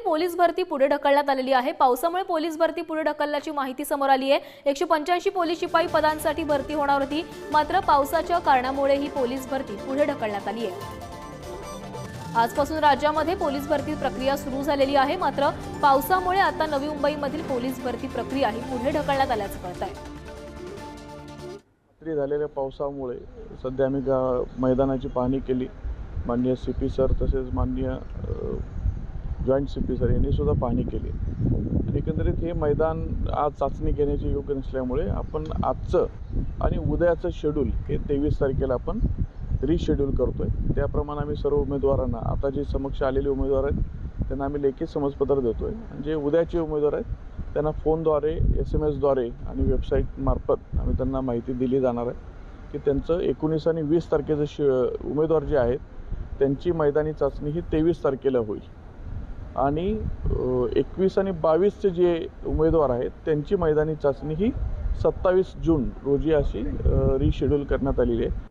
Police भरती पुढे ढकलण्यात आलेली आहे. पावसामुळे पोलीस भरती पुढे ढकलल्याची माहिती समोर आली आहे. एकशे पंच्याऐंशी पोलीस शिपाई पदांसाठी भरती होणार होती. मात्र पावसाच्या कारणामुळे ही पोलीस भरती पुढे ढकलण्यात आली आहे. आजपासून राज्यामध्ये पोलीस भरती प्रक्रिया सुरू झालेली आहे. मात्र पावसामुळे आता नवी मुंबईमधील पोलीस भरती प्रक्रिया ही पुढे ढकलण्यात आल्याचं कळत आहे. रात्री झालेल्या पावसामुळे सध्या आम्ही मैदानाची पाहणी केली. माननीय सी पी सर तसेच माननीय जॉईंट सी सर यांनी सुद्धा पाहणी केली आणि एकंदरीत हे मैदान आज चाचणी घेण्याचे योग्य नसल्यामुळे आपण आजचं आणि उद्याचं शेड्यूल हे तेवीस तारखेला आपण रिशेड्यूल करतो आहे त्याप्रमाणे आम्ही सर्व उमेदवारांना आता जे समक्ष आलेले उमेदवार आहेत त्यांना आम्ही लेखी समजपत्र देतो आहे आणि जे उद्याचे उमेदवार आहेत त्यांना फोनद्वारे एस एम एसद्वारे आणि वेबसाईटमार्फत आम्ही त्यांना माहिती दिली जाणार आहे की त्यांचं एकोणीस आणि वीस तारखेचं श उमेदवार जे आहेत त्यांची मैदानी चाचणी ही तेवीस तारखेला होईल. आणि एकवीस आणि बावीसचे जे उमेदवार आहेत त्यांची मैदानी चाचणी ही सत्तावीस जून रोजी अशी रिशेड्यूल करण्यात आलेली आहे.